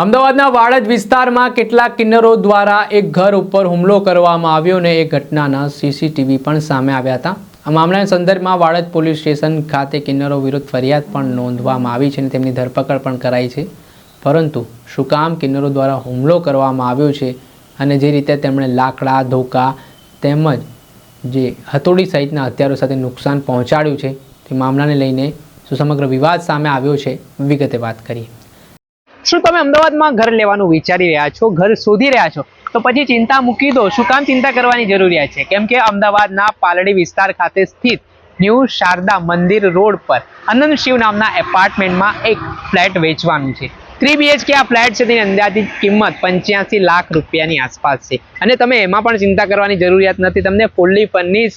અમદાવાદના વાડજ વિસ્તારમાં કેટલાક કિન્નરો દ્વારા એક ઘર ઉપર હુમલો કરવામાં આવ્યો અને એ ઘટનાના સીસીટીવી પણ સામે આવ્યા હતા. આ મામલાના સંદર્ભમાં વાડજ પોલીસ સ્ટેશન ખાતે કિન્નરો વિરુદ્ધ ફરિયાદ પણ નોંધવામાં આવી છે અને તેમની ધરપકડ પણ કરાઈ છે. પરંતુ શું કામ કિન્નરો દ્વારા હુમલો કરવામાં આવ્યો છે અને જે રીતે તેમણે લાકડા, ધોકા તેમજ જે હથોડી સહિતના હથિયારો સાથે નુકસાન પહોંચાડ્યું છે, તે મામલાને લઈને શું સમગ્ર વિવાદ સામે આવ્યો છે, વિગતે વાત કરીએ. શું તમે અમદાવાદમાં ઘર લેવાનું વિચારી રહ્યા છો? ઘર શોધી રહ્યા છો? તો પછી ચિંતા મૂકી દો. શું કામ ચિંતા કરવાની જરૂરિયાત છે? કેમ કે અમદાવાદના પાલડી વિસ્તાર ખાતે સ્થિત ન્યૂ શારદા મંદિર રોડ પર અનંત શિવ નામના એપાર્ટમેન્ટમાં એક ફ્લેટ વેચવાનું છે. થ્રી બીએચકે આ ફ્લેટ છે તેની અંદાજિત કિંમત પંચ્યાસી લાખ રૂપિયાની આસપાસ છે. અને તમે એમાં પણ ચિંતા કરવાની જરૂરિયાત નથી. તમને ફૂલ્લી ફર્નિશ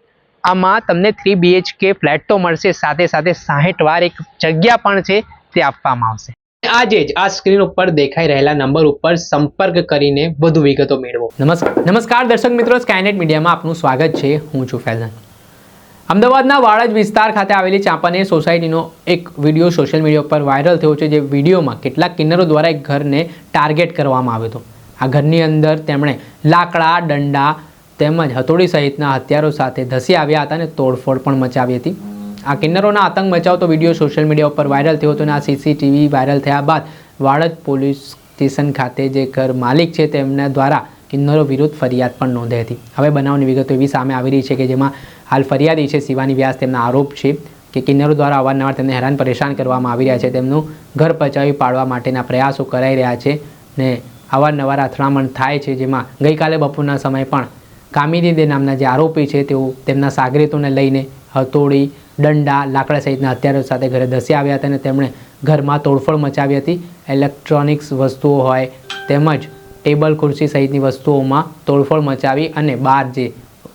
આમાં તમને થ્રી બીએચકે ફ્લેટ તો મળશે. સાથે સાથે સાહીઠ વાર એક જગ્યા પણ છે તે આપવામાં આવશે. આજે જ આ સ્ક્રીન ઉપર દેખાઈ રહેલા નંબર ઉપર સંપર્ક કરીને વધુ વિગતો મેળવો. નમસ્કાર નમસ્કાર દર્શક મિત્રો સ્કાયનેટ મીડિયામાં આપનું સ્વાગત છે. હું છું ફૈઝાન. અમદાવાદના વાડજ વિસ્તાર ખાતે આવેલી ચાંપાનેર સોસાયટીનો એક વીડિયો સોશિયલ મીડિયા ઉપર વાયરલ થયો છે જે વિડીયોમાં કેટલાક કિન્નરો દ્વારા એક ઘરને ટાર્ગેટ કરવામાં આવ્યો હતો. આ ઘરની અંદર તેમણે લાકડા દંડા તેમજ હથોડી સહિતના હથિયારો સાથે ધસી આવ્યા હતા અને તોડફોડ પણ મચાવી હતી. આ કિન્નરોના આતંક મચાવતો વીડિયો સોશિયલ મીડિયા ઉપર વાયરલ થયો હતો અને આ સીસીટીવી વાયરલ થયા બાદ વાડજ પોલીસ સ્ટેશન ખાતે જે ઘર માલિક છે તેમના દ્વારા કિન્નરો વિરુદ્ધ ફરિયાદ પણ નોંધાઈ હતી. હવે બનાવની વિગતો એવી સામે આવી રહી છે કે જેમાં હાલ ફરિયાદી છે શિવાની વ્યાસ તેમના આરોપ છે કે કિન્નરો દ્વારા અવારનવાર તેમને હેરાન પરેશાન કરવામાં આવી રહ્યા છે. તેમનું ઘર પચાવી પાડવા માટેના પ્રયાસો કરાઈ રહ્યા છે ને અવારનવાર અથડામણ થાય છે જેમાં ગઈકાલે બપોરના સમયે પણ કામિની દે નામના જે આરોપી છે, તેઓ તેમના સાગરીતોને લઈને હથોડી, દંડા, લાકડા સહિતના હથિયારો સાથે ઘરે ધસી આવ્યા હતા અને તેમણે ઘરમાં તોડફોડ મચાવી હતી. ઇલેક્ટ્રોનિક્સ વસ્તુઓ હોય તેમજ ટેબલ, ખુરશી સહિતની વસ્તુઓમાં તોડફોડ મચાવી અને બહાર જે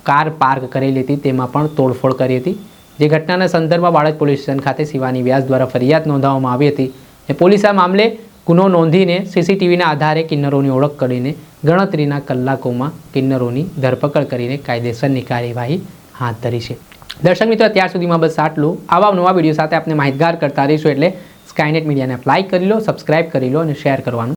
કાર પાર્ક કરેલી હતી, તેમાં પણ તોડફોડ કરી હતી. જે ઘટનાના સંદર્ભમાં બાળક પોલીસ સ્ટેશન ખાતે શિવાની વ્યાસ દ્વારા ફરિયાદ નોંધાવવામાં આવી હતી. અને પોલીસ આ મામલે ગુનો નોંધીને સીસીટીવીના આધારે કિન્નરોની ઓળખ કરીને ગણતરીના કલાકોમાં કિન્નરોની ધરપકડ કરીને કાયદેસરની કાર્યવાહી હાથ ધરી છે. દર્શક મિત્રો, અત્યાર સુધીમાં બસ આટલું. આવા નવા વીડિયો સાથે આપણે માહિતગાર કરતા રહીશું એટલે સ્કાયનેટ મીડિયાને લાઇક કરી લો સબસ્ક્રાઇબ કરી લો અને શેર કરવાનું